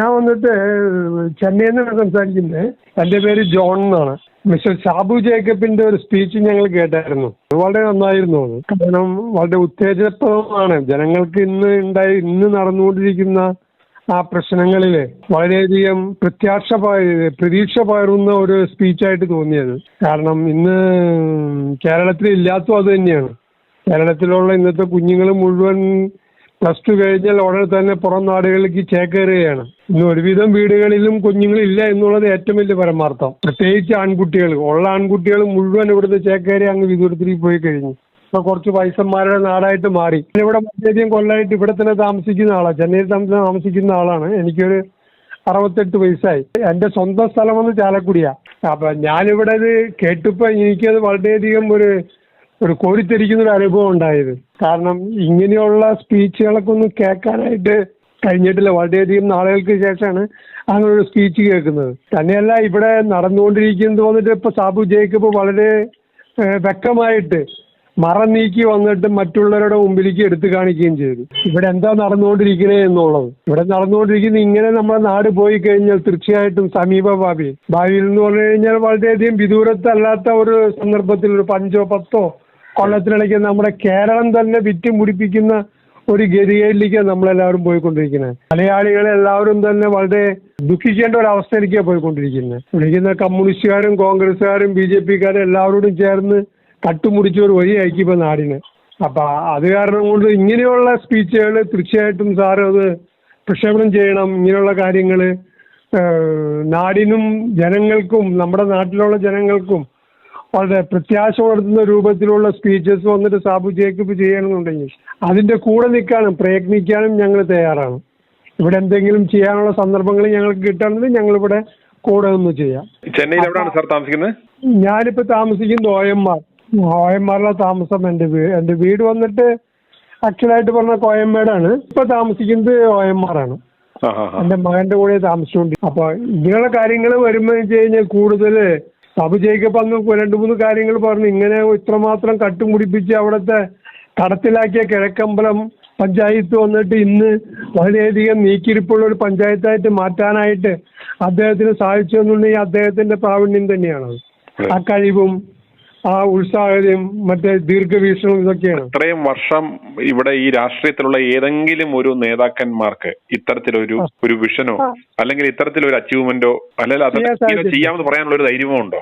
ഞാൻ വന്നിട്ട് ചെന്നൈയിൽ നിന്നാണ് സംസാരിക്കുന്നത്. എന്റെ പേര് ജോൺ എന്നാണ്. മിസ്റ്റർ ഷാബു ജേക്കബിന്റെ ഒരു സ്പീച്ച് ഞങ്ങൾ കേട്ടായിരുന്നു. വളരെ നന്നായിരുന്നു അത്. കാരണം വളരെ ഉത്തേജനപ്രദമാണ്. ജനങ്ങൾക്ക് ഇന്ന് ഉണ്ടായി ഇന്ന് നടന്നുകൊണ്ടിരിക്കുന്ന ആ പ്രശ്നങ്ങളിൽ വളരെയധികം പ്രത്യാശ പക- പ്രതീക്ഷ പകരുന്ന ഒരു സ്പീച്ചായിട്ട് തോന്നിയത്. കാരണം ഇന്ന് കേരളത്തിൽ ഇല്ലാത്തതും അത് തന്നെയാണ്. കേരളത്തിലുള്ള ഇന്നത്തെ കുഞ്ഞുങ്ങൾ മുഴുവൻ പ്ലസ് ടു കഴിഞ്ഞാൽ ഉടനെ തന്നെ പുറം നാടുകളിലേക്ക് ചേക്കേറുകയാണ്. ഇന്ന് ഒരുവിധം വീടുകളിലും കുഞ്ഞുങ്ങളില്ല എന്നുള്ളത് ഏറ്റവും വലിയ പരമാർത്ഥം. പ്രത്യേകിച്ച് ആൺകുട്ടികൾ. ഉള്ള ആൺകുട്ടികൾ മുഴുവൻ ഇവിടുന്ന് ചേക്കേറി അങ്ങ് വിദൂരത്തിലേക്ക് പോയി കഴിഞ്ഞു. ഇപ്പൊ കുറച്ച് വയസ്സന്മാരുടെ നാടായിട്ട് മാറി. ഇവിടെ വളരെയധികം കൊല്ലമായിട്ട് ഇവിടെ തന്നെ താമസിക്കുന്ന ആളാണ് ചെന്നൈയിൽ താമസ- താമസിക്കുന്ന ആളാണ്. എനിക്കൊരു അറുപത്തെട്ട് വയസ്സായി. എന്റെ സ്വന്തം സ്ഥലം വന്ന് ചാലക്കുടിയാ. അപ്പൊ ഞാനിവിടെ ഇത് കേട്ടപ്പോ എനിക്കത് വളരെയധികം ഒരു ഒരു കോരിത്തെരിക്കുന്ന ഒരു അനുഭവം ഉണ്ടായത്. കാരണം ഇങ്ങനെയുള്ള സ്പീച്ചുകളൊക്കെ ഒന്ന് കേൾക്കാനായിട്ട് കഴിഞ്ഞിട്ടില്ല. വളരെയധികം നാളുകൾക്ക് ശേഷമാണ് അങ്ങനെ ഒരു സ്പീച്ച് കേൾക്കുന്നത്. തന്നെയല്ല ഇവിടെ നടന്നുകൊണ്ടിരിക്കുന്നത് വന്നിട്ട് ഇപ്പൊ സാബു ജേക്കബ് വളരെ വ്യക്തമായിട്ട് മറ നീക്കി വന്നിട്ട് മറ്റുള്ളവരുടെ മുമ്പിലേക്ക് എടുത്തു കാണിക്കുകയും ചെയ്തു. ഇവിടെ എന്താ നടന്നുകൊണ്ടിരിക്കുന്നത് എന്നുള്ളത്. ഇവിടെ നടന്നുകൊണ്ടിരിക്കുന്ന ഇങ്ങനെ നമ്മുടെ നാട് പോയി കഴിഞ്ഞാൽ തീർച്ചയായിട്ടും സമീപ ഭാവി ഭാവിയിൽ എന്ന് പറഞ്ഞു കഴിഞ്ഞാൽ വളരെയധികം വിദൂരത്തല്ലാത്ത ഒരു സന്ദർഭത്തിൽ ഒരു പഞ്ചോ പത്തോ കൊല്ലത്തിനിടയ്ക്ക് നമ്മുടെ കേരളം തന്നെ വിറ്റ് മുടിപ്പിക്കുന്ന ഒരു ഗതികയിലേക്കാണ് നമ്മളെല്ലാവരും പോയിക്കൊണ്ടിരിക്കുന്നത്. മലയാളികൾ എല്ലാവരും തന്നെ വളരെ ദുഃഖിക്കേണ്ട ഒരു അവസ്ഥയിലേക്കാണ് പോയിക്കൊണ്ടിരിക്കുന്നത്. വിളിക്കുന്ന കമ്മ്യൂണിസ്റ്റുകാരും കോൺഗ്രസ്സുകാരും ബി ജെ പിക്കാരും എല്ലാവരോടും ചേർന്ന് കട്ടുമുടിച്ച ഒരു വഴിയായിരിക്കും ഇപ്പൊ നാടിന്. അപ്പൊ അത് കാരണം കൊണ്ട് ഇങ്ങനെയുള്ള സ്പീച്ചുകൾ തീർച്ചയായിട്ടും സാർ അത് പ്രക്ഷേപണം ചെയ്യണം ഇങ്ങനെയുള്ള കാര്യങ്ങൾ നാടിനും ജനങ്ങൾക്കും നമ്മുടെ നാട്ടിലുള്ള ജനങ്ങൾക്കും വളരെ പ്രത്യാശ ഉണർത്തുന്ന രൂപത്തിലുള്ള സ്പീച്ചസ് വന്നിട്ട് സാബു ജേക്കബ് ചെയ്യണമെന്നുണ്ടെങ്കിൽ അതിന്റെ കൂടെ നിൽക്കാനും പ്രയത്നിക്കാനും ഞങ്ങൾ തയ്യാറാണ്. ഇവിടെ എന്തെങ്കിലും ചെയ്യാനുള്ള സന്ദർഭങ്ങൾ ഞങ്ങൾക്ക് കിട്ടണമെങ്കിൽ ഞങ്ങൾ ഇവിടെ കൂടെ ഒന്ന് ചെയ്യാം. ചെന്നൈയിൽ എവിടെയാണ് സാർ താമസിക്കുന്നത്? ഞാനിപ്പോ താമസിക്കുന്നത് ഒ ഒ താമസം എന്റെ വീട് എന്റെ വീട് വന്നിട്ട് ആക്ച്വലായിട്ട് പറഞ്ഞ കോയമ്മേടാണ്. ഇപ്പൊ താമസിക്കുന്നത് കോയമ്മാറാണ്. എന്റെ മകന്റെ കൂടെ താമസിച്ചുകൊണ്ട് അപ്പൊ ഇങ്ങനെയുള്ള കാര്യങ്ങൾ വരുമ്പോ വെച്ച് കഴിഞ്ഞാൽ കൂടുതൽ സബ് ജയിക്കപ്പ് അന്ന് രണ്ട് മൂന്ന് കാര്യങ്ങൾ പറഞ്ഞു. ഇങ്ങനെ ഇത്രമാത്രം കട്ടുമുടിപ്പിച്ച് അവിടുത്തെ കടത്തിലാക്കിയ കിഴക്കമ്പലം പഞ്ചായത്ത് വന്നിട്ട് ഇന്ന് വളരെയധികം നീക്കിരിപ്പുള്ള ഒരു പഞ്ചായത്തായിട്ട് മാറ്റാനായിട്ട് അദ്ദേഹത്തിന് സാധിച്ചു എന്നുണ്ടെങ്കിൽ അദ്ദേഹത്തിന്റെ പ്രാവീണ്യം തന്നെയാണ് ആ കഴിവും ആ ഉത്സാഹതയും മറ്റേ ദീർഘവീക്ഷണവും ഇതൊക്കെയാണ്. ഇത്രയും വർഷം ഇവിടെ ഈ രാഷ്ട്രീയത്തിലുള്ള ഏതെങ്കിലും ഒരു നേതാക്കന്മാർക്ക് ഇത്തരത്തിലൊരു ഒരു വിഷനോ. അല്ലെങ്കിൽ ഇത്തരത്തിലൊരു അച്ചീവ്മെന്റോ അല്ലെങ്കിൽ അത്. ചെയ്യാമെന്ന് പറയാനുള്ള ഒരു ധൈര്യമോ ഉണ്ടോ?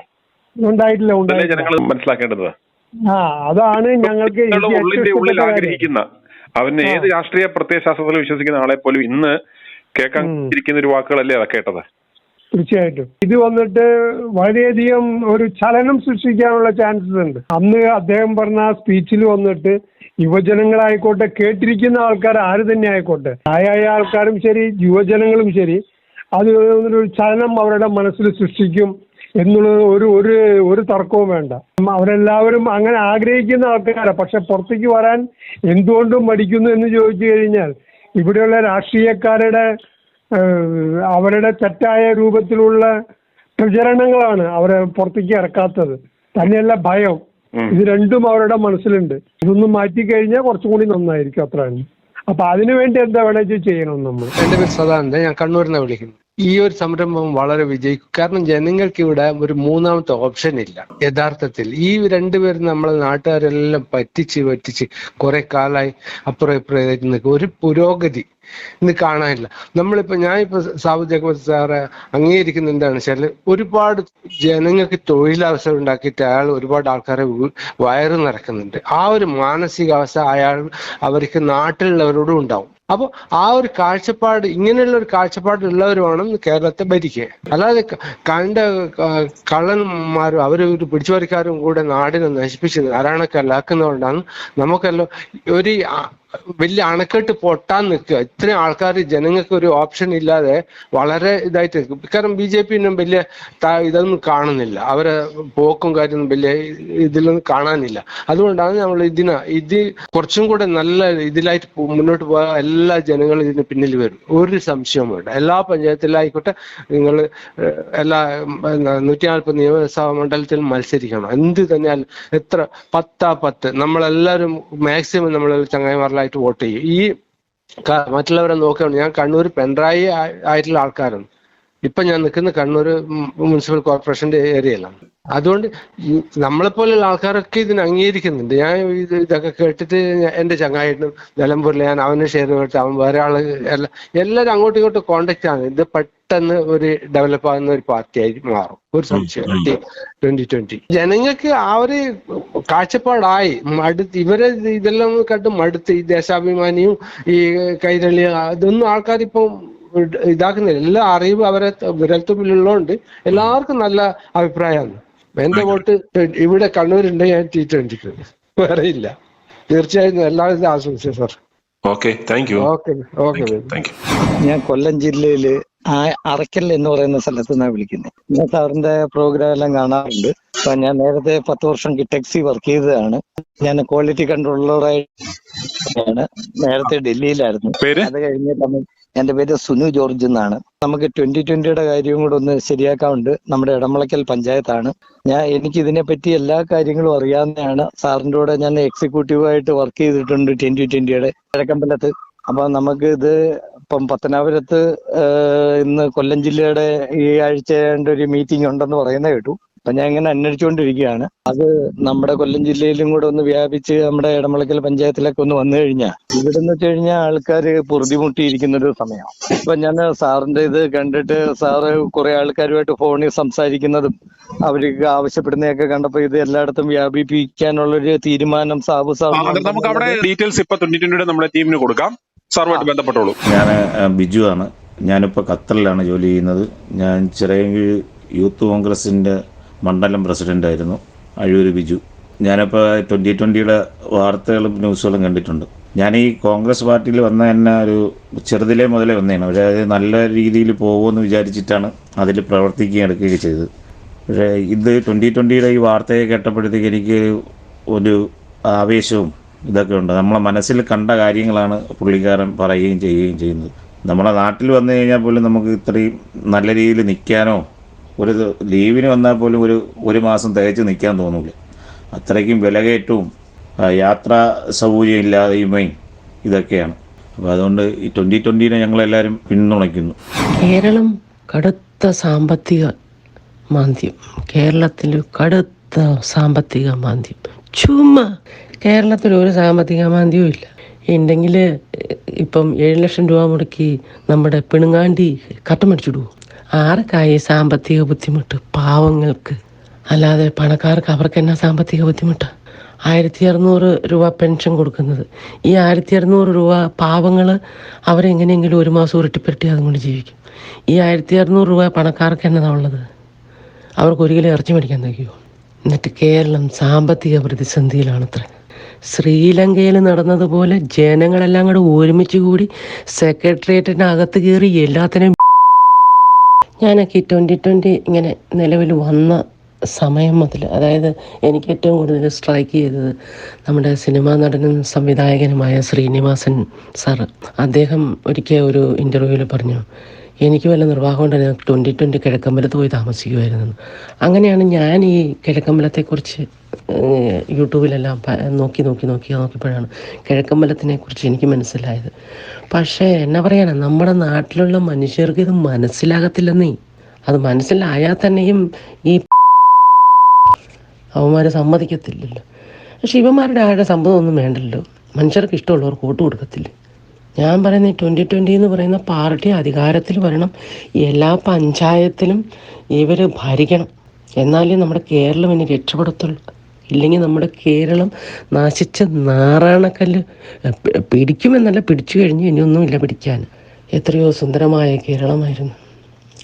ഉണ്ടായിട്ടില്ല ജനങ്ങൾ മനസ്സിലാക്കേണ്ടത്? ആ അതാണ് ഞങ്ങൾക്ക് ഉള്ളിന്റെ ഉള്ളിൽ ആഗ്രഹിക്കുന്ന അവന് ഏത് രാഷ്ട്രീയ പ്രത്യയശാസ്ത്രത്തിൽ വിശ്വസിക്കുന്ന ആളെ പോലും ഇന്ന് കേൾക്കാൻ. ഇരിക്കുന്ന ഒരു വാക്കുകളല്ലേ അതാ കേട്ടത്? തീർച്ചയായിട്ടും. ഇത് വന്നിട്ട് വളരെയധികം ഒരു ചലനം സൃഷ്ടിക്കാനുള്ള ചാൻസസ് ഉണ്ട്. അന്ന് അദ്ദേഹം പറഞ്ഞ ആ സ്പീച്ചിൽ വന്നിട്ട് യുവജനങ്ങളായിക്കോട്ടെ കേട്ടിരിക്കുന്ന ആൾക്കാർ ആര് തന്നെ ആയിക്കോട്ടെ ആയായ ആൾക്കാരും ശരി യുവജനങ്ങളും ശരി അത് ഒരു ചലനം അവരുടെ മനസ്സിൽ സൃഷ്ടിക്കും എന്നുള്ളത് ഒരു ഒരു ഒരു തർക്കവും വേണ്ട. അവരെല്ലാവരും അങ്ങനെ ആഗ്രഹിക്കുന്ന ആൾക്കാരാണ് പക്ഷെ പുറത്തേക്ക് വരാൻ എന്തുകൊണ്ടും മടിക്കുന്നു എന്ന് ചോദിച്ചു കഴിഞ്ഞാൽ ഇവിടെയുള്ള രാഷ്ട്രീയക്കാരുടെ അവരുടെ തെറ്റായ രൂപത്തിലുള്ള പ്രചരണങ്ങളാണ് അവരെ പുറത്തേക്ക് ഇറക്കാത്തത്. തന്നെയല്ല ഭയം. ഇത് രണ്ടും അവരുടെ മനസ്സിലുണ്ട്. ഇതൊന്നും മാറ്റി കഴിഞ്ഞാൽ കുറച്ചും കൂടി നന്നായിരിക്കും അത്രയാണ് അപ്പൊ അതിനു വേണ്ടി എന്താ വേണമെങ്കിൽ ചെയ്യണം നമ്മൾ. എന്റെ പേര് സദാനന്ദ ഞാൻ കണ്ണൂരിൽ നിന്ന് വിളിക്കുന്നു ഈ ഒരു സംരംഭം വളരെ വിജയിക്കും. കാരണം ജനങ്ങൾക്ക് ഇവിടെ ഒരു മൂന്നാമത്തെ ഓപ്ഷൻ ഇല്ല. യഥാർത്ഥത്തിൽ ഈ രണ്ടുപേരും നമ്മളെ നാട്ടുകാരെല്ലാം പറ്റിച്ച് പറ്റിച്ച് കുറെ കാലമായി അപ്പുറം ഇപ്പുറം നിൽക്കും. ഒരു പുരോഗതി ഇന്ന് കാണാനില്ല. നമ്മളിപ്പോ ഞാനിപ്പോ സാബു ജഗവത് സാറെ അംഗീകരിക്കുന്ന എന്താണ് വെച്ചാൽ ഒരുപാട് ജനങ്ങൾക്ക് തൊഴിലവസരം ഉണ്ടാക്കിയിട്ട് അയാൾ ഒരുപാട് ആൾക്കാരെ വയറ് നിറക്കുന്നുണ്ട്. ആ ഒരു മാനസികാവസ്ഥ അയാൾ അവർക്ക് നാട്ടിലുള്ളവരോടും ഉണ്ടാവും. അപ്പോൾ ആ ഒരു കാഴ്ചപ്പാട് ഇങ്ങനെയുള്ള ഒരു കാഴ്ചപ്പാട് ഉള്ളവരുമാണ് കേരളത്തെ ഭരിക്കുക. അല്ലാതെ കണ്ട കള്ളന്മാരും അവർ ഒരു പിടിച്ചുപറിക്കാരും കൂടെ നാടിനെ നശിപ്പിച്ച് നാരായണക്കല്ലാക്കുന്നതുകൊണ്ടാണ് നമുക്കെല്ലാം ഒരു വലിയ അണക്കെട്ട് പൊട്ടാൻ നിൽക്കുക. ഇത്രയും ആൾക്കാർ ജനങ്ങൾക്ക് ഒരു ഓപ്ഷൻ ഇല്ലാതെ വളരെ ഇതായിട്ട് നിൽക്കും. കാരണം ബി ജെ പിന്നും വലിയ ഇതൊന്നും കാണുന്നില്ല. അവരെ പോക്കും കാര്യമൊന്നും വലിയ ഇതിലൊന്നും കാണാനില്ല. അതുകൊണ്ടാണ് നമ്മൾ ഇതിന ഇത് കുറച്ചും കൂടെ നല്ല ഇതിലായിട്ട് മുന്നോട്ട് പോകാൻ എല്ലാ ജനങ്ങളും ഇതിന് പിന്നിൽ വരും. ഒരു സംശയവും വേണ്ട. എല്ലാ പഞ്ചായത്തിലായിക്കോട്ടെ നിങ്ങൾ എല്ലാ നൂറ്റി നാൽപ്പത് നിയമസഭാ മണ്ഡലത്തിൽ മത്സരിക്കണം. എന്ത് തന്നെയാലും എത്ര പത്താ പത്ത്. നമ്മളെല്ലാവരും മാക്സിമം നമ്മൾ ചങ്ങായിമാരിലായിട്ട് വോട്ട് ചെയ്യും. ഈ മറ്റുള്ളവരെ നോക്കുകയാണ് ഞാൻ കണ്ണൂർ പിണറായി ആയിട്ടുള്ള ആൾക്കാരാണ്. ഇപ്പൊ ഞാൻ നിൽക്കുന്ന കണ്ണൂർ മുനിസിപ്പൽ കോർപ്പറേഷന്റെ ഏരിയയിലാണ് അതുകൊണ്ട് നമ്മളെ നമ്മളെപ്പോലുള്ള ആൾക്കാരൊക്കെ ഇതിന് അംഗീകരിക്കുന്നുണ്ട്. ഞാൻ ഇത് ഇതൊക്കെ കേട്ടിട്ട് എന്റെ ചങ്ങായിട്ട് നിലമ്പൂരിൽ ഞാൻ അവനെ ഷെയർ കേട്ട് അവൻ വേറെ ആൾ എല്ലാ എല്ലാവരും അങ്ങോട്ടും ഇങ്ങോട്ടും കോണ്ടാക്ട് ആണ്. ഇത് പെട്ടെന്ന് ഒരു ഡെവലപ്പ് ആകുന്ന ഒരു പാർട്ടിയായി മാറും. ഒരു സംശയം. ട്വന്റി ട്വന്റി ജനങ്ങൾക്ക് ആ ഒരു കാഴ്ചപ്പാടായി. മടുത്ത് ഇവരെ ഇതെല്ലാം കണ്ട് മടുത്ത് ഈ ദേശാഭിമാനിയും ഈ കൈരളി ഇതൊന്നും ആൾക്കാർ ഇപ്പം ഇതാക്കുന്നില്ല എല്ലാ അറിവ് അവരെ വിരൽത്തുമ്പിലുള്ളതുകൊണ്ട് എല്ലാവർക്കും നല്ല അഭിപ്രായമാണ്. എന്റെ വോട്ട് ഇവിടെ കണ്ണൂരുണ്ട് ഞാൻ ടി ട്വന്റിക്ക് വേറെ ഇല്ല. തീർച്ചയായും എല്ലാവരും ആശംസിച്ചു sir okay thank you okay okay thank you ഞാൻ കൊല്ലം ജില്ലയിൽ ആ- അറക്കൽ എന്ന് പറയുന്ന സ്ഥലത്ത് നിന്നാണ് വിളിക്കുന്നത് ഞാൻ സാറിന്റെ പ്രോഗ്രാം എല്ലാം കാണാറുണ്ട്. അപ്പൊ ഞാൻ നേരത്തെ പത്ത് വർഷം ടെക്സി വർക്ക് ചെയ്തതാണ്. ഞാൻ ക്വാളിറ്റി കൺട്രോളറായി നേരത്തെ ഡൽഹിയിലായിരുന്നു. അത് അത് കഴിഞ്ഞ് എന്റെ പേര് സുനു ജോർജ് എന്നാണ്. നമുക്ക് ട്വന്റി ട്വന്റിയുടെ കാര്യവും കൂടെ ഒന്ന് ശരിയാക്കാറുണ്ട് നമ്മുടെ ഇടമളക്കൽ പഞ്ചായത്താണ്. ഞാൻ എനിക്ക് ഇതിനെപ്പറ്റി എല്ലാ കാര്യങ്ങളും അറിയാവുന്നതാണ്. സാറിന്റെ കൂടെ ഞാൻ എക്സിക്യൂട്ടീവായിട്ട് വർക്ക് ചെയ്തിട്ടുണ്ട് ട്വന്റി ട്വന്റിയുടെ കിഴക്കമ്പലത്ത് അപ്പൊ നമുക്ക് ഇത് ഇപ്പം പത്തനാപുരത്ത് ഇന്ന് കൊല്ലം ജില്ലയുടെ ഈ ആഴ്ച ഒരു മീറ്റിംഗ് ഉണ്ടെന്ന് പറയുന്നത് കേട്ടു. അപ്പൊ ഞാൻ ഇങ്ങനെ അന്വേഷിച്ചുകൊണ്ടിരിക്കുകയാണ് അത് നമ്മുടെ കൊല്ലം ജില്ലയിലും കൂടെ ഒന്ന് വ്യാപിച്ച് നമ്മുടെ ഇടമളക്കൽ പഞ്ചായത്തിലൊക്കെ ഒന്ന് വന്നു കഴിഞ്ഞാൽ ഇവിടെ എന്ന് വെച്ച് കഴിഞ്ഞാൽ ആൾക്കാർ പൊറുതിമുട്ടിയിരിക്കുന്ന ഒരു സമയമാണ് അപ്പൊ ഞാൻ സാറിന്റെ ഇത് കണ്ടിട്ട് സാറ് കുറെ ആൾക്കാരുമായിട്ട് ഫോണിൽ സംസാരിക്കുന്നതും അവർക്ക് ആവശ്യപ്പെടുന്നതൊക്കെ കണ്ടപ്പോ ഇത് എല്ലായിടത്തും വ്യാപിപ്പിക്കാനുള്ളൊരു തീരുമാനം സാബു സാബു നമുക്ക് അവിടെ ഡീറ്റെയിൽസ് ഇപ്പൊ നമ്മുടെ ടീമിന് കൊടുക്കാം. സാറുമായിട്ട് ബന്ധപ്പെട്ടോളൂ. ഞാൻ ബിജു ആണ്. ഞാനിപ്പോൾ ഖത്തറിലാണ് ജോലി ചെയ്യുന്നത്. ഞാൻ ചിറയൻകീഴ് യൂത്ത് കോൺഗ്രസിന്റെ മണ്ഡലം പ്രസിഡന്റായിരുന്നു അഴൂര് ബിജു. ഞാനിപ്പോൾ ട്വന്റി ട്വന്റിയുടെ വാർത്തകളും ന്യൂസുകളും കണ്ടിട്ടുണ്ട്. ഞാൻ ഈ കോൺഗ്രസ് പാർട്ടിയിൽ വന്ന തന്നെ ഒരു ചെറുതിലേ മുതലേ വന്നതാണ് പക്ഷേ അത് നല്ല രീതിയിൽ പോകുമെന്ന് വിചാരിച്ചിട്ടാണ് അതിൽ പ്രവർത്തിക്കുകയും എടുക്കുകയൊക്കെ ചെയ്തത്. പക്ഷേ ഇത് ട്വന്റി ട്വന്റിയുടെ ഈ വാർത്തയെ കേട്ടപ്പോഴത്തേക്ക് എനിക്ക് ഒരു ആവേശവും ഇതൊക്കെ ഉണ്ട്. നമ്മളെ മനസ്സിൽ കണ്ട കാര്യങ്ങളാണ് പുള്ളിക്കാരൻ പറയുകയും ചെയ്യുകയും ചെയ്യുന്നത്. നമ്മുടെ നാട്ടിൽ വന്നു കഴിഞ്ഞാൽ പോലും നമുക്ക് ഇത്രയും നല്ല രീതിയിൽ നിൽക്കാനോ ഒരു ലീവിന് വന്നാൽ പോലും ഒരു ഒരു മാസം തികച്ച് നിൽക്കാൻ തോന്നില്ല അത്രയ്ക്കും വിലകയറ്റവും യാത്രാ സൗകര്യം ഇല്ലായ്മയും ഇതൊക്കെയാണ്. അപ്പോൾ അതുകൊണ്ട് ഈ ട്വന്റി ട്വന്റീനെ ഞങ്ങളെല്ലാവരും പിന്തുണയ്ക്കുന്നു. കേരളം കടുത്ത സാമ്പത്തിക മാന്ദ്യം. കേരളത്തിൽ കടുത്ത സാമ്പത്തിക മാന്ദ്യം. ചുമ്മാ കേരളത്തിൽ ഒരു സാമ്പത്തിക മാന്ദ്യവും ഇല്ല. ഉണ്ടെങ്കിൽ ഇപ്പം ഏഴ് ലക്ഷം രൂപ മുടക്കി നമ്മുടെ പിണുങ്ങാണ്ടി കട്ട മേടിച്ചിടുവോ ആർക്കായി സാമ്പത്തിക ബുദ്ധിമുട്ട് പാവങ്ങൾക്ക്? അല്ലാതെ പണക്കാർക്ക് അവർക്ക് എന്നാ സാമ്പത്തിക ബുദ്ധിമുട്ട്? ആയിരത്തി അറുന്നൂറ് രൂപ പെൻഷൻ കൊടുക്കുന്നത്. ഈ ആയിരത്തി അറുന്നൂറ് രൂപ പാവങ്ങൾ അവരെങ്ങനെയെങ്കിലും ഒരു മാസം ഉരുട്ടിപ്പരട്ടി അതും കൊണ്ട് ജീവിക്കും. ഈ ആയിരത്തി അറുന്നൂറ് രൂപ പണക്കാർക്ക് എന്നതാ ഉള്ളത്? അവർക്ക് ഒരിക്കലും ഇറച്ചി മേടിക്കാൻ തയ്ക്കുമോ എന്നിട്ട് കേരളം സാമ്പത്തിക പ്രതിസന്ധിയിലാണത്രേ. ശ്രീലങ്കയിൽ നടന്നതുപോലെ ജനങ്ങളെല്ലാം കൂടെ ഒരുമിച്ച് കൂടി സെക്രട്ടേറിയറ്റിന്റെ അകത്ത് കയറി എല്ലാത്തിനെയും ഞാനൊക്കെ ഈ ട്വന്റി ട്വന്റി ഇങ്ങനെ നിലവിൽ വന്ന സമയം മുതൽ അതായത് എനിക്ക് ഏറ്റവും കൂടുതൽ സ്ട്രൈക്ക് ചെയ്തത് നമ്മുടെ സിനിമാ നടനും സംവിധായകനുമായ ശ്രീനിവാസൻ സാറ്. അദ്ദേഹം ഒരിക്കൽ ഒരു ഇന്റർവ്യൂവിൽ പറഞ്ഞു എനിക്ക് വല്ല നിർവാഹം ഞാൻ ട്വന്റി ട്വന്റി കിഴക്കമ്പലത്ത് പോയി താമസിക്കുമായിരുന്നു അങ്ങനെയാണ് ഞാൻ ഈ കിഴക്കമ്പലത്തെക്കുറിച്ച് യൂട്യൂബിലെല്ലാം നോക്കി നോക്കി നോക്കി നോക്കിയപ്പോഴാണ് കിഴക്കമ്പലത്തിനെ കുറിച്ച് എനിക്ക് മനസ്സിലായത്. പക്ഷേ എന്നാ പറയാനാ നമ്മുടെ നാട്ടിലുള്ള മനുഷ്യർക്ക് ഇത് മനസ്സിലാകത്തില്ലെന്നേ. അത് മനസ്സിലായാൽ തന്നെയും ഈ അവന്മാരെ സമ്മതിക്കത്തില്ലല്ലോ. ശിവന്മാരുടെ ആരുടെ സമ്മതമൊന്നും വേണ്ടല്ലോ. മനുഷ്യർക്ക് ഇഷ്ടമുള്ളവർക്ക് വോട്ട് കൊടുക്കത്തില്ല? ഞാൻ പറയുന്നത് ട്വന്റി ട്വന്റി എന്ന് പറയുന്ന പാർട്ടി അധികാരത്തിൽ വരണം. എല്ലാ പഞ്ചായത്തിലും ഇവർ ഭരിക്കണം. എന്നാലേ നമ്മുടെ കേരളം ഇനി രക്ഷപ്പെടത്തുള്ളൂ. ഇല്ലെങ്കിൽ നമ്മുടെ കേരളം നശിച്ച നാറാണക്കല്ല് പിടിക്കുമെന്നല്ല പിടിച്ചു കഴിഞ്ഞ് ഇനിയൊന്നുമില്ല പിടിക്കാൻ. എത്രയോ സുന്ദരമായ കേരളമായിരുന്നു.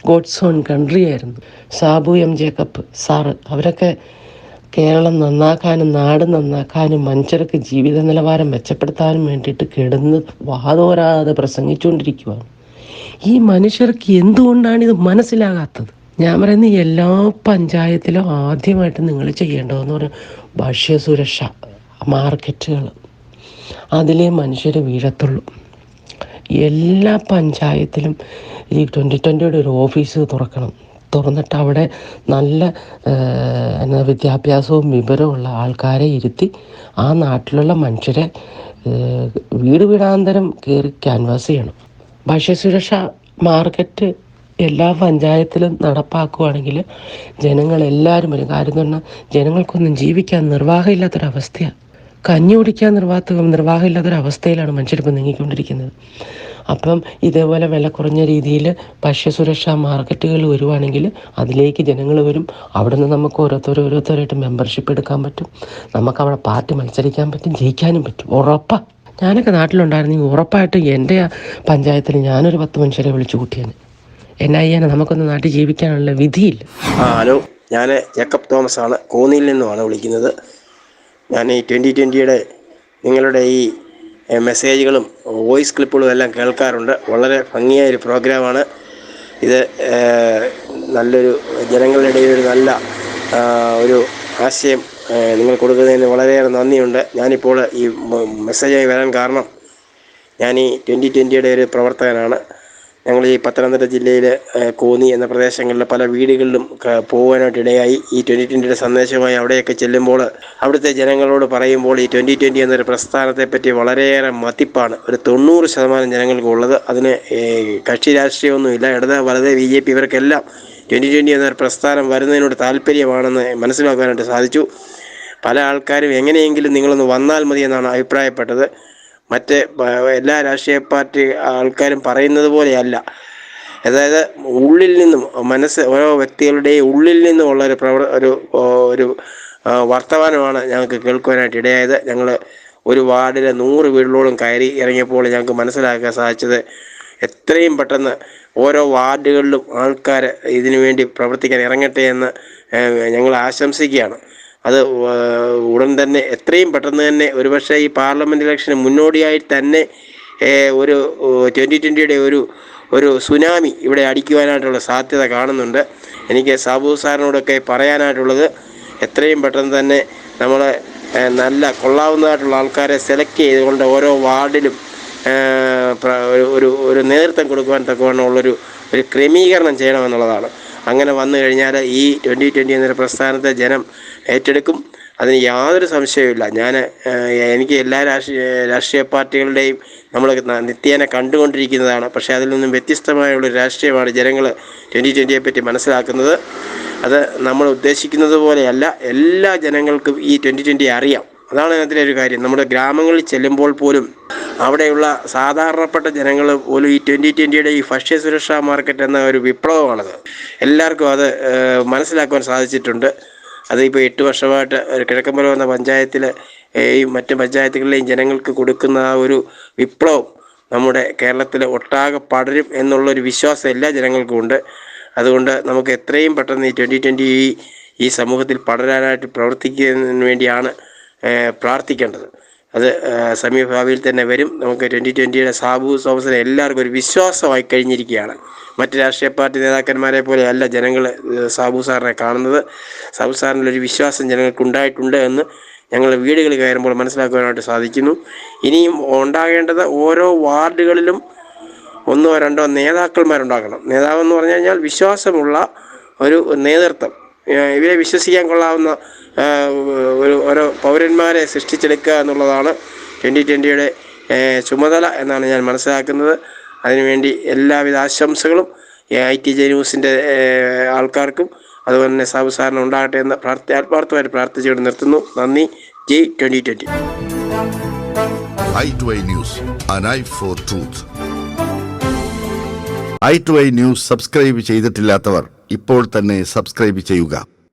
ഗോഡ്സ് ഓൺ കൺട്രി ആയിരുന്നു സാബു എം ജേക്കബ് സാറ് അവരൊക്കെ കേരളം നന്നാക്കാനും നാട് നന്നാക്കാനും മനുഷ്യർക്ക് ജീവിത നിലവാരം മെച്ചപ്പെടുത്താനും വേണ്ടിയിട്ട് കിടന്ന് വാതോരാതെ പ്രസംഗിച്ചുകൊണ്ടിരിക്കുകയാണ് ഈ മനുഷ്യർക്ക് എന്തുകൊണ്ടാണ് ഇത് മനസ്സിലാകാത്തത്? ഞാൻ പറയുന്ന എല്ലാ പഞ്ചായത്തിലും ആദ്യമായിട്ട് നിങ്ങൾ ചെയ്യേണ്ടതെന്ന് പറഞ്ഞാൽ ഭക്ഷ്യസുരക്ഷ മാർക്കറ്റുകൾ. അതിലേ മനുഷ്യർ വീഴത്തുള്ളൂ. എല്ലാ പഞ്ചായത്തിലും ഈ ട്വന്റി ട്വന്റിയുടെ ഒരു ഓഫീസ് തുറക്കണം. തുറന്നിട്ട് അവിടെ നല്ല എന്നാ വിദ്യാഭ്യാസവും വിവരമുള്ള ആൾക്കാരെ ഇരുത്തി ആ നാട്ടിലുള്ള മനുഷ്യരെ വീട് വീടാന്തരം കയറി ക്യാൻവാസ് ചെയ്യണം. ഭക്ഷ്യസുരക്ഷ മാർക്കറ്റ് എല്ലാ പഞ്ചായത്തിലും നടപ്പാക്കുകയാണെങ്കിൽ ജനങ്ങളെല്ലാവരും ഒരു കാര്യം പറഞ്ഞാൽ ജനങ്ങൾക്കൊന്നും ജീവിക്കാൻ നിർവാഹമില്ലാത്തൊരവസ്ഥയാണ് കഞ്ഞി കുടിക്കാൻ നിർവാഹ നിർവാഹമില്ലാത്തൊരവസ്ഥയിലാണ് മനുഷ്യരിപ്പോൾ നീങ്ങിക്കൊണ്ടിരിക്കുന്നത്. അപ്പം ഇതേപോലെ വില കുറഞ്ഞ രീതിയിൽ ഭക്ഷ്യസുരക്ഷാ മാർക്കറ്റുകൾ വരുവാണെങ്കിൽ അതിലേക്ക് ജനങ്ങൾ വരും. അവിടെ നിന്ന് നമുക്ക് ഓരോരുത്തർ ഓരോരുത്തരായിട്ട് മെമ്പർഷിപ്പ് എടുക്കാൻ പറ്റും. നമുക്ക് അവിടെ പാർട്ടി മത്സരിക്കാൻ പറ്റും. ജയിക്കാനും പറ്റും. ഉറപ്പാണ് ഞാനൊക്കെ നാട്ടിലുണ്ടായിരുന്നെങ്കിൽ ഉറപ്പായിട്ടും എന്റെ പഞ്ചായത്തിൽ ഞാനൊരു പത്ത് മനുഷ്യരെ വിളിച്ചു കൂട്ടിയാണ്. എന്നാ ചെയ്യാൻ നമുക്കൊന്ന് നാട്ടിൽ ജീവിക്കാനുള്ള വിധിയില്ല. ഹലോ. ഞാൻ ജേക്കബ് തോമസ് ആണ് കോന്നിയിൽ നിന്നുമാണ് വിളിക്കുന്നത്. ഞാൻ ഈ ട്വന്റി ട്വന്റിയുടെ നിങ്ങളുടെ ഈ മെസ്സേജുകളും വോയിസ് ക്ലിപ്പുകളും എല്ലാം കേൾക്കാറുണ്ട്. വളരെ ഭംഗിയായ ഒരു പ്രോഗ്രാമാണ്. ഇത് നല്ലൊരു ജനങ്ങളുടെ ഇടയിൽ ഒരു നല്ല ഒരു ആശയം നിങ്ങൾ കൊടുക്കുന്നതിന് വളരെയേറെ നന്ദിയുണ്ട്. ഞാനിപ്പോൾ ഈ മെസ്സേജായി വരാൻ കാരണം ഞാൻ ഈ ട്വന്റി ട്വന്റിയുടെ ഒരു പ്രവർത്തകനാണ്. ഞങ്ങൾ ഈ പത്തനംതിട്ട ജില്ലയിലെ കോന്നി എന്ന പ്രദേശങ്ങളിലെ പല വീടുകളിലും പോകാനായിട്ട് ഇടയായി ഈ ട്വന്റി ട്വന്റിയുടെ സന്ദേശമായി അവിടെയൊക്കെ ചെല്ലുമ്പോൾ അവിടുത്തെ ജനങ്ങളോട് പറയുമ്പോൾ ഈ ട്വന്റി ട്വന്റി എന്നൊരു പ്രസ്ഥാനത്തെപ്പറ്റി വളരെയേറെ മതിപ്പാണ്. ഒരു തൊണ്ണൂറ് ശതമാനം ജനങ്ങൾക്കുള്ളത്. അതിന് കക്ഷി രാഷ്ട്രീയമൊന്നുമില്ല. ഇടത് വലത് ബി ജെ പി ഇവർക്കെല്ലാം ട്വന്റി ട്വന്റി എന്നൊരു പ്രസ്ഥാനം വരുന്നതിനോട് താല്പര്യമാണെന്ന് മനസ്സിലാക്കാനായിട്ട് സാധിച്ചു. പല ആൾക്കാരും എങ്ങനെയെങ്കിലും നിങ്ങളൊന്ന് വന്നാൽ മതി എന്നാണ് അഭിപ്രായപ്പെട്ടത്. മറ്റ് എല്ലാ രാഷ്ട്രീയ പാർട്ടി ആൾക്കാരും പറയുന്നത് പോലെയല്ല. അതായത് ഉള്ളിൽ നിന്നും മനസ്സ് ഓരോ വ്യക്തികളുടെയും ഉള്ളിൽ നിന്നുമുള്ള ഒരു പ്രവർ ഒരു ഒരു വർത്തമാനമാണ് ഞങ്ങൾക്ക് കേൾക്കുവാനായിട്ട് ഇടയായത്. ഞങ്ങൾ ഒരു വാർഡിലെ നൂറ് വീടുകളോളം കയറി ഇറങ്ങിയപ്പോൾ ഞങ്ങൾക്ക് മനസ്സിലാക്കാൻ സാധിച്ചത് എത്രയും പെട്ടെന്ന് ഓരോ വാർഡുകളിലും ആൾക്കാർ ഇതിനു വേണ്ടി പ്രവർത്തിക്കാൻ ഇറങ്ങട്ടെ എന്ന് ഞങ്ങൾ ആശംസിക്കുകയാണ്. അത് ഉടൻ തന്നെ എത്രയും പെട്ടെന്ന് തന്നെ ഒരുപക്ഷെ ഈ പാർലമെന്റ് ഇലക്ഷന് മുന്നോടിയായി തന്നെ ഒരു ട്വന്റി ട്വന്റിയുടെ ഒരു ഒരു സുനാമി ഇവിടെ അടിക്കുവാനായിട്ടുള്ള സാധ്യത കാണുന്നുണ്ട്. എനിക്ക് സാബു സാറിനോടൊക്കെ പറയാനായിട്ടുള്ളത് എത്രയും പെട്ടെന്ന് തന്നെ നമ്മൾ നല്ല കൊള്ളാവുന്നതായിട്ടുള്ള ആൾക്കാരെ സെലക്ട് ചെയ്തുകൊണ്ട് ഓരോ വാർഡിലും ഒരു- ഒരു നേതൃത്വം കൊടുക്കുവാൻ തക്കവണ്ണമുള്ളൊരു ഒരു ക്രമീകരണം ചെയ്യണമെന്നുള്ളതാണ്. അങ്ങനെ വന്നു കഴിഞ്ഞാൽ ഈ ട്വന്റി ട്വന്റി എന്നൊരു പ്രസ്ഥാനത്തെ ജനം ഏറ്റെടുക്കും. അതിന് യാതൊരു സംശയവുമില്ല. ഞാൻ എനിക്ക് എല്ലാ രാഷ്ട്രീയ രാഷ്ട്രീയ പാർട്ടികളുടെയും നമ്മൾ നിത്യേന കണ്ടുകൊണ്ടിരിക്കുന്നതാണ്. പക്ഷേ അതിൽ നിന്നും വ്യത്യസ്തമായുള്ള രാഷ്ട്രീയമാണ് ജനങ്ങൾ ട്വന്റി ട്വന്റിയെ പറ്റി മനസ്സിലാക്കുന്നത്. അത് നമ്മൾ ഉദ്ദേശിക്കുന്നത് പോലെയല്ല. എല്ലാ ജനങ്ങൾക്കും ഈ ട്വന്റി ട്വന്റി അറിയാം. അതാണ് അതിന്റെ ഒരു കാര്യം. നമ്മുടെ ഗ്രാമങ്ങളിൽ ചെല്ലുമ്പോൾ പോലും അവിടെയുള്ള സാധാരണപ്പെട്ട ജനങ്ങൾ പോലും ഈ ട്വന്റി ട്വന്റിയുടെ ഈ ഭക്ഷ്യ സുരക്ഷാ മാർക്കറ്റ് എന്ന ഒരു വിപ്ലവമാണത്. എല്ലാവർക്കും അത് മനസ്സിലാക്കുവാൻ സാധിച്ചിട്ടുണ്ട്. അതിപ്പോൾ എട്ട് വർഷമായിട്ട് കിഴക്കമ്പലം എന്ന പഞ്ചായത്തിൽ ഈ മറ്റ് പഞ്ചായത്തുകളിലെയും ജനങ്ങൾക്ക് കൊടുക്കുന്ന ആ ഒരു വിപ്ലവം നമ്മുടെ കേരളത്തിൽ ഒട്ടാകെ പടരും എന്നുള്ളൊരു വിശ്വാസം എല്ലാ ജനങ്ങൾക്കും ഉണ്ട്. അതുകൊണ്ട് നമുക്ക് എത്രയും പെട്ടെന്ന് ഈ ട്വന്റി ട്വന്റി ഈ സമൂഹത്തിൽ പടരാനായിട്ട് പ്രവർത്തിക്കുന്നതിന് വേണ്ടിയാണ് പ്രാർത്ഥിക്കേണ്ടത്. അത് സമീപഭാവിയിൽ തന്നെ വരും. നമുക്ക് ട്വന്റി ട്വന്റിയുടെ സാബു തോമസിനെ എല്ലാവർക്കും ഒരു വിശ്വാസമായി കഴിഞ്ഞിരിക്കുകയാണ്. മറ്റ് രാഷ്ട്രീയ പാർട്ടി നേതാക്കന്മാരെ പോലെ അല്ല ജനങ്ങൾ സാബു സാറിനെ കാണുന്നത്. സാബു സാറിന്റെ വിശ്വാസം ജനങ്ങൾക്ക് ഉണ്ടായിട്ടുണ്ട് എന്ന് ഞങ്ങൾ വീടുകളിൽ കയറുമ്പോൾ മനസ്സിലാക്കുവാനായിട്ട് സാധിക്കുന്നു. ഇനിയും ഉണ്ടാകേണ്ടത് ഓരോ വാർഡുകളിലും ഒന്നോ രണ്ടോ നേതാക്കന്മാരുണ്ടാക്കണം നേതാവെന്ന് പറഞ്ഞു കഴിഞ്ഞാൽ വിശ്വാസമുള്ള ഒരു നേതൃത്വം. ഇവരെ വിശ്വസിക്കാൻ കൊള്ളാവുന്ന ഒരു ഓരോ പൗരന്മാരെ സൃഷ്ടിച്ചെടുക്കുക എന്നുള്ളതാണ് ട്വന്റി ട്വന്റിയുടെ ചുമതല എന്നാണ് ഞാൻ മനസ്സിലാക്കുന്നത്. അതിനുവേണ്ടി എല്ലാവിധ ആശംസകളും ഐ ടി ജെ ന്യൂസിന്റെ ആൾക്കാർക്കും അതുപോലെ തന്നെ സാബു ഉണ്ടാകട്ടെ എന്ന് പ്രാർത്ഥി ആത്മാർത്ഥമായിട്ട് പ്രാർത്ഥിച്ചുകൊണ്ട് നിർത്തുന്നു. നന്ദി. ജയ് twenty twenty eye for I to I news subscribe ചെയ്തിട്ടില്ലാത്തവർ ഇപ്പോൾ തന്നെ സബ്സ്ക്രൈബ് ചെയ്യുക.